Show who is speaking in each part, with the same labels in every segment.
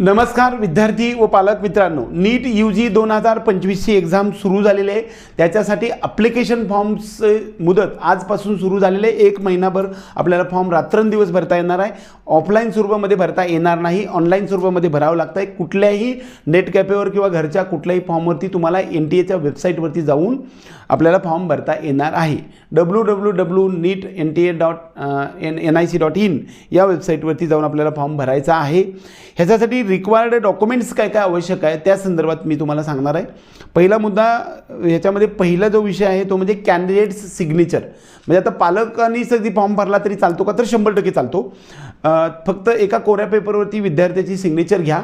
Speaker 1: नमस्कार विद्यार्थी व पालक मित्रांनो. नीट यू जी दोन हजार पंचवीसची एक्झाम सुरू झालेली आहे. त्याच्यासाठी अप्लिकेशन फॉर्म्स मुदत आजपासून सुरू झालेले आहे. एक महिनाभर आपल्याला फॉर्म रात्रंदिवस भरता येणार आहे. ऑफलाईन स्वरूपामध्ये भरता येणार नाही. ऑनलाईन स्वरूपामध्ये भरावं लागतं आहे कुठल्याही नेट कॅफेवर किंवा घरच्या कुठल्याही फॉर्मवरती तुम्हाला एन टी एच्या वेबसाईटवरती जाऊन आपल्याला फॉर्म भरता येणार आहे. W W W NEET N T A dot N N I C dot in या वेबसाईटवरती जाऊन आपल्याला फॉर्म भरायचा आहे. ह्याच्यासाठी रिक्वायर्ड डॉक्युमेंट्स काय काय आवश्यक आहे त्या संदर्भात मी तुम्हाला सांगणार आहे. पहिला मुद्दा याच्यामध्ये पहिला जो विषय आहे तो म्हणजे कॅन्डिडेट्स सिग्नेचर म्हणजे आता पालकांनी जरी फॉर्म भरला तरी चालतो का? तर शंभर टक्के चालतो. फक्त एका कोऱ्या पेपरवरती विद्यार्थ्याची सिग्नेचर घ्या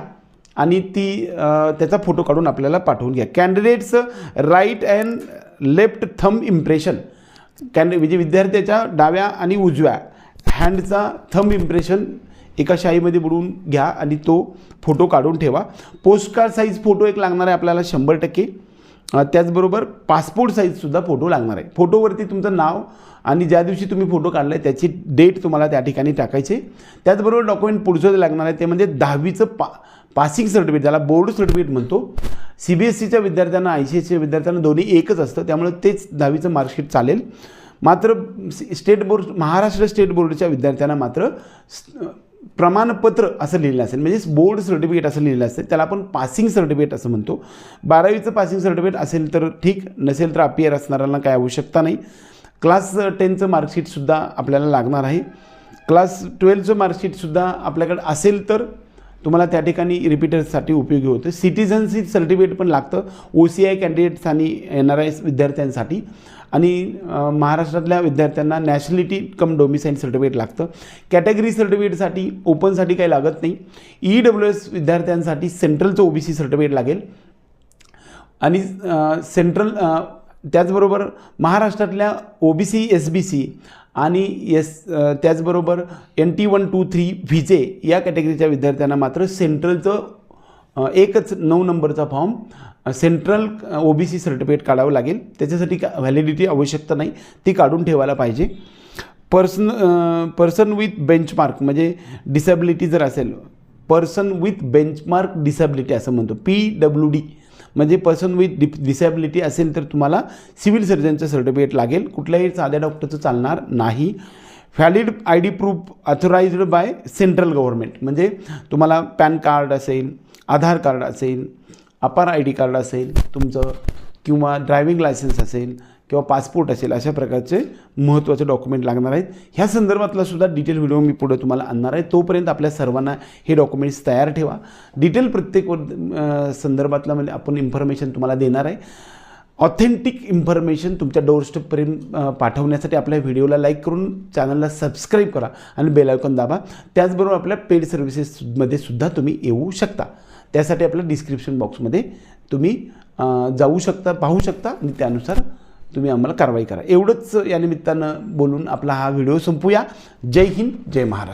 Speaker 1: आणि ती त्याचा फोटो काढून आपल्याला पाठवून घ्या. Candidates right and left thumb impression कॅन्डि म्हणजे विद्यार्थ्याच्या डाव्या आणि उजव्या हँडचा थंब इम्प्रेशन एका शाईमध्ये बुडवून घ्या आणि तो फोटो काढून ठेवा. पोस्टकार्ड साईज फोटो एक लागणार आहे आपल्याला शंभर टक्के. त्याचबरोबर पासपोर्ट साईजसुद्धा फोटो लागणार आहे. फोटोवरती तुमचं नाव आणि ज्या दिवशी तुम्ही फोटो काढला आहे त्याची डेट तुम्हाला त्या ठिकाणी टाकायचे. त्याचबरोबर डॉक्युमेंट पुढचं लागणार आहे ते म्हणजे दहावीचं पा पासिंग सर्टिफिकेट ज्याला बोर्ड सर्टिफिकेट म्हणतो. सी बी एस सीच्या विद्यार्थ्यांना आय सी एस सीच्या विद्यार्थ्यांना दोन्ही एकच असतं. त्यामुळे तेच दहावीचं मार्कशीट चालेल. मात्र स्टेट बोर्ड महाराष्ट्र स्टेट बोर्डच्या विद्यार्थ्यांना मात्र प्रमाणपत्र असं लिहिलं असेल म्हणजेच बोर्ड सर्टिफिकेट असं लिहिलं असेल त्याला आपण पासिंग सर्टिफिकेट असं म्हणतो. बारावीचं पासिंग सर्टिफिकेट असेल तर ठीक नसेल तर अपियर असणाऱ्यांना काय आवश्यकता नाही. क्लास टेनचं मार्कशीटसुद्धा आपल्याला लागणार आहे. क्लास ट्वेल्थचं मार्कशीटसुद्धा आपल्याकडे असेल तर तुम्हाला त्या ठिकाणी रिपीटर्ससाठी उपयोगी होतं. सिटिझनशिप सर्टिफिकेट पण लागतं. ओ सी आय कॅन्डिडेट्स आणि एन आर आय विद्यार्थ्यांसाठी. आणि महाराष्ट्रातल्या विद्यार्थ्यांना नॅशनलिटी कम डोमिसाईल सर्टिफिकेट लागतं. कॅटेगरी सर्टिफिकेटसाठी ओपनसाठी काही लागत नाही. ई डब्ल्यू एस विद्यार्थ्यांसाठी सेंट्रलचं ओ बी सी सर्टिफिकेट लागेल. आणि सेंट्रल त्याचबरोबर महाराष्ट्रातल्या O B C S B C आणि एस त्याचबरोबर N T one two three VJ या कॅटेगरीच्या विद्यार्थ्यांना मात्र सेंट्रलचं एकच नऊ नंबरचा form central O B C certificate काढावं लागेल. त्याच्यासाठी का व्हॅलिडिटी आवश्यकता नाही ती काढून ठेवायला पाहिजे. पर्सन पर्सन विथ बेंचमार्क म्हणजे डिसॅबिलिटी जर असेल पर्सन विथ बेंचमार्क डिसॅबिलिटी असं म्हणतो. पी डब्ल्यू डी म्हणजे पर्सन विथ डि डिसॅबिलिटी असेल तर तुम्हाला सिव्हिल सर्जनचं सर्टिफिकेट लागेल. कुठल्याही साध्या डॉक्टरचं चालणार नाही. Valid I D proof authorized by central government म्हणजे तुम्हाला पॅन कार्ड असेल आधार कार्ड असेल अपार आय डी कार्ड असेल तुमचं किंवा ड्रायव्हिंग लायसन्स असेल किंवा पासपोर्ट असेल अशा प्रकारचे महत्त्वाचे डॉक्युमेंट लागणार आहेत. ह्या संदर्भातला सुद्धा डिटेल व्हिडिओ मी पुढे तुम्हाला आणणार आहे. तोपर्यंत आपल्या सर्वांना हे डॉक्युमेंट्स तयार ठेवा. डिटेल प्रत्येक संदर्भातला म्हणजे आपण इन्फॉर्मेशन तुम्हाला देणार आहे. ऑथेंटिक इन्फॉर्मेशन तुमच्या डोरस्टेपपर्यंत पाठवण्यासाठी आपल्या व्हिडिओला लाईक करून चॅनलला सबस्क्राईब करा आणि बेलायकॉन दाबा. त्याचबरोबर आपल्या पेड सर्व्हिसेसमध्ये सुद्धा तुम्ही येऊ शकता. त्यासाठी आपल्या डिस्क्रिप्शन बॉक्समध्ये तुम्ही जाऊ शकता पाहू शकता आणि त्यानुसार तुम्ही आम्हाला कारवाई करा. एवढंच या निमित्तानं बोलून आपला हा व्हिडिओ संपूया. जय हिंद जय महाराष्ट्र.